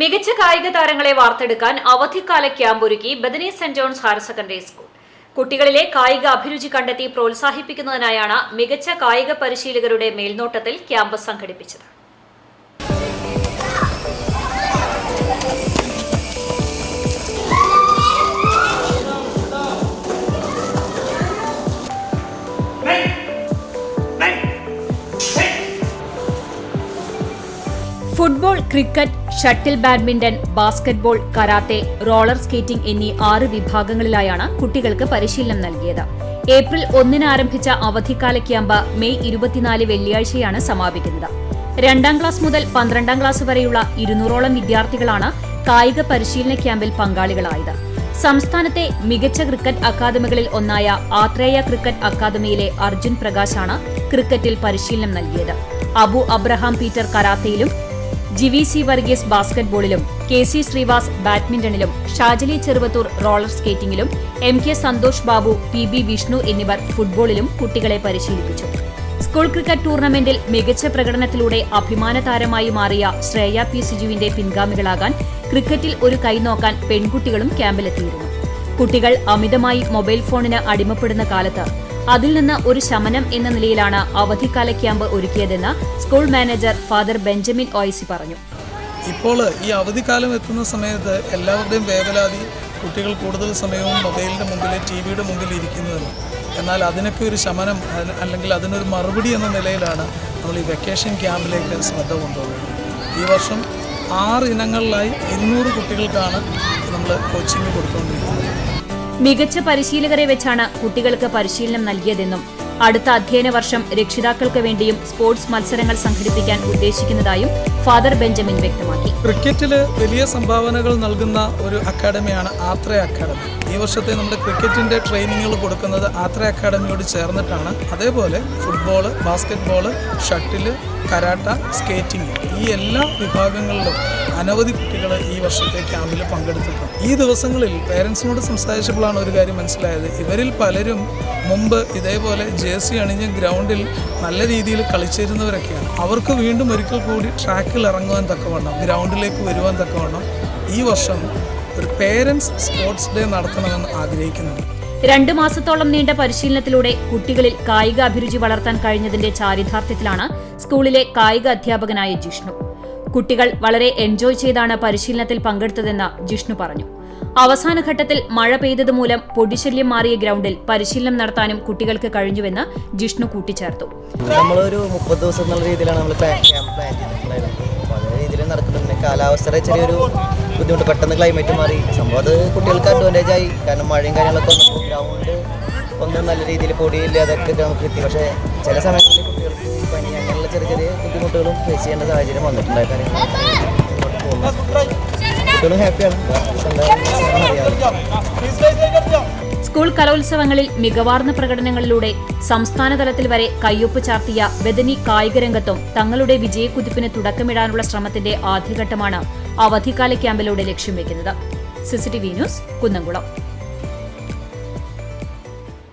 മികച്ച കായിക താരങ്ങളെ വാർത്തെടുക്കാൻ അവധിക്കാല ക്യാമ്പ് ഒരുക്കി Bethany Saint John's higher secondary school. കുട്ടികളിലെ കായിക അഭിരുചി കണ്ടെത്തി പ്രോത്സാഹിപ്പിക്കുന്നതിനായാണ് മികച്ച കായിക പരിശീലകരുടെ മേൽനോട്ടത്തിൽ ക്യാമ്പ് സംഘടിപ്പിച്ചത്. Football cricket shuttle badminton basketball karate roller skating എന്നീ ആറ് വിഭാഗങ്ങളിലായാണ് കുട്ടികൾക്ക് പരിശീലനം നൽകിയത്. ഏപ്രിൽ ഒന്നിന് ആരംഭിച്ച അവധിക്കാല ക്യാമ്പ് മെയ് ഇരുപത്തിനാല് വെള്ളിയാഴ്ചയാണ് സമാപിക്കുന്നത്. രണ്ടാം ക്ലാസ് മുതൽ പന്ത്രണ്ടാം ക്ലാസ് വരെയുള്ള ഇരുന്നൂറോളം വിദ്യാർത്ഥികളാണ് കായിക പരിശീലന ക്യാമ്പിൽ പങ്കാളികളായത്. സംസ്ഥാനത്തെ മികച്ച ക്രിക്കറ്റ് അക്കാദമികളിൽ ഒന്നായ ആത്രേയ ക്രിക്കറ്റ് അക്കാദമിയിലെ അർജുൻ പ്രകാശാണ് ക്രിക്കറ്റിൽ പരിശീലനം നൽകിയത്. അബു അബ്രഹാം പീറ്റർ കരാത്തയിലും ജിവി സി വർഗീസ് ബാസ്കറ്റ്ബോളിലും കെ സി ശ്രീവാസ് ബാഡ്മിന്റണിലും Shajali Cheruvathur roller സ്കേറ്റിംഗിലും M K Santhosh Babu P B Vishnu എന്നിവർ ഫുട്ബോളിലും കുട്ടികളെ പരിശീലിപ്പിച്ചു. സ്കൂൾ ക്രിക്കറ്റ് ടൂർണമെന്റിൽ മികച്ച പ്രകടനത്തിലൂടെ അഭിമാന താരമായി മാറിയ ശ്രേയ പി സിജുവിന്റെ പിൻഗാമികളാകാൻ ക്രിക്കറ്റിൽ ഒരു കൈനോക്കാൻ പെൺകുട്ടികളും ക്യാമ്പിലെത്തിയിരുന്നു. കുട്ടികൾ അമിതമായി മൊബൈൽ ഫോണിന് അടിമപ്പെടുന്ന കാലത്ത് അതിൽ നിന്ന് ഒരു ശമനം എന്ന നിലയിലാണ് അവധിക്കാല camp ഒരുക്കിയതെന്ന് school manager father Benjamin OIC പറഞ്ഞു. ഇപ്പോൾ ഈ അവധിക്കാലം എത്തുന്ന സമയത്ത് എല്ലാവരുടെയും വേവലാതി കുട്ടികൾ കൂടുതൽ സമയവും മൊബൈലിന്റെ മുമ്പിൽ ടി വിയുടെ മുമ്പിൽ ഇരിക്കുന്നതല്ല എന്നാൽ അതിനൊക്കെ ഒരു ശമനം അല്ലെങ്കിൽ അതിനൊരു മറുപടി എന്ന നിലയിലാണ് നമ്മൾ ഈ വെക്കേഷൻ ക്യാമ്പിലേക്ക് ശ്രദ്ധ കൊണ്ടുപോകുന്നത്. ഈ വർഷം ആറ് ഇനങ്ങളിലായി ഇരുന്നൂറ് കുട്ടികൾക്കാണ് നമ്മൾ കോച്ചിങ് കൊടുത്തുകൊണ്ടിരിക്കുന്നത്. മികച്ച പരിശീലകരെ വെച്ചാണ് കുട്ടികൾക്ക് പരിശീലനം നൽകിയതെന്നും അടുത്ത അധ്യയന വർഷം രക്ഷിതാക്കൾക്ക് വേണ്ടിയും സ്പോർട്സ് മത്സരങ്ങൾ സംഘടിപ്പിക്കാൻ ഉദ്ദേശിക്കുന്നതായും ഫാദർ ബെഞ്ചമിൻ വ്യക്തമാക്കി. ക്രിക്കറ്റിൽ വലിയ സംഭാവനകൾ നൽകുന്ന ഒരു അക്കാദമിയാണ് ആത്ര അക്കാദമി ഈ വർഷത്തെ നമ്മുടെ ക്രിക്കറ്റിന്റെ ട്രെയിനിങ്ങുകൾ കൊടുക്കുന്നത് ആത്ര അക്കാദമിയോട് ചേർന്നിട്ടാണ്. അതേപോലെ football basket shuttle karate skating ഈ എല്ലാ വിഭാഗങ്ങളിലും അനവധി കുട്ടികൾ ഈ വർഷത്തെ ക്യാമ്പിൽ പങ്കെടുത്തിട്ടുണ്ട്. ഈ ദിവസങ്ങളിൽ പേരൻസിനോട് സംസാരിച്ചപ്പോഴാണ് ഒരു കാര്യം മനസ്സിലായത്. ഇവരിൽ പലരും മുമ്പ് ഇതേപോലെ ജേഴ്സി അണിഞ്ഞ് ഗ്രൗണ്ടിൽ നല്ല രീതിയിൽ കളിച്ചിരുന്നവരൊക്കെയാണ്. അവർക്ക് വീണ്ടും ഒരിക്കൽ കൂടി ട്രാക്കിൽ ഇറങ്ങുവാൻ തക്കവണ്ണം ഗ്രൗണ്ടിലേക്ക് വരുവാൻ തക്കവണ്ണം ഈ വർഷം ഒരു പേരൻസ് സ്പോർട്സ് ഡേ നടത്തണമെന്ന് ആഗ്രഹിക്കുന്നുണ്ട്. രണ്ടു മാസത്തോളം നീണ്ട പരിശീലനത്തിലൂടെ കുട്ടികളിൽ കായിക അഭിരുചി വളർത്താൻ കഴിഞ്ഞതിന്റെ ചാരിതാർത്ഥ്യത്തിലാണ് സ്കൂളിലെ കായിക അധ്യാപകനായ ജിഷ്ണു. കുട്ടികൾ വളരെ എൻജോയ് ചെയ്താണ് പരിശീലനത്തിൽ പങ്കെടുത്തതെന്ന് ജിഷ്ണു പറഞ്ഞു. അവസാന ഘട്ടത്തിൽ മഴ പെയ്തതുമൂലം പൊടിശല്യം മാറിയ ഗ്രൗണ്ടിൽ പരിശീലനം നടത്താനും കുട്ടികൾക്ക് കഴിഞ്ഞുവെന്ന് ജിഷ്ണു കൂട്ടിച്ചേർത്തു. നമ്മളൊരു മുപ്പത് ദിവസം എന്നുള്ള രീതിയിലാണ് നമ്മൾ പ്ലാൻ ചെയ്തിട്ടുണ്ടായിരുന്നത്. രീതിയിൽ നടക്കുന്നുണ്ട്. കാലാവസ്ഥയുടെ ചെറിയൊരു ബുദ്ധിമുട്ട് പെട്ടെന്ന് ക്ലൈമറ്റ് മാറി. സംഭവം അത് കുട്ടികൾക്ക് അഡ്വാന്റേജ് ആയി. കാരണം മഴയും കാര്യങ്ങളൊക്കെ വന്നപ്പോൾ ഗ്രൗണ്ട് ഒന്നും നല്ല രീതിയിൽ പൊടിയില്ല അതൊക്കെ നമുക്ക് കിട്ടി. പക്ഷേ ചില സമയങ്ങളിൽ കുട്ടികൾക്ക് ബുദ്ധിമുട്ടുകളും ഫേസ് ചെയ്യേണ്ട സാഹചര്യം വന്നിട്ടുണ്ടായിരുന്നു ഹാപ്പിയാണ് സ്കൂൾ കലോത്സവങ്ങളിൽ മികവാർന്ന പ്രകടനങ്ങളിലൂടെ സംസ്ഥാന തലത്തിൽ വരെ കയ്യൊപ്പ് ചാർത്തിയ ബദനി കായികരംഗത്തും തങ്ങളുടെ വിജയക്കുതിപ്പിന് തുടക്കമിടാനുള്ള ശ്രമത്തിന്റെ ആദ്യഘട്ടമാണ് അവധിക്കാല ക്യാമ്പിലൂടെ ലക്ഷ്യം വെക്കുന്നത്. CCTV news Kunnamkulam.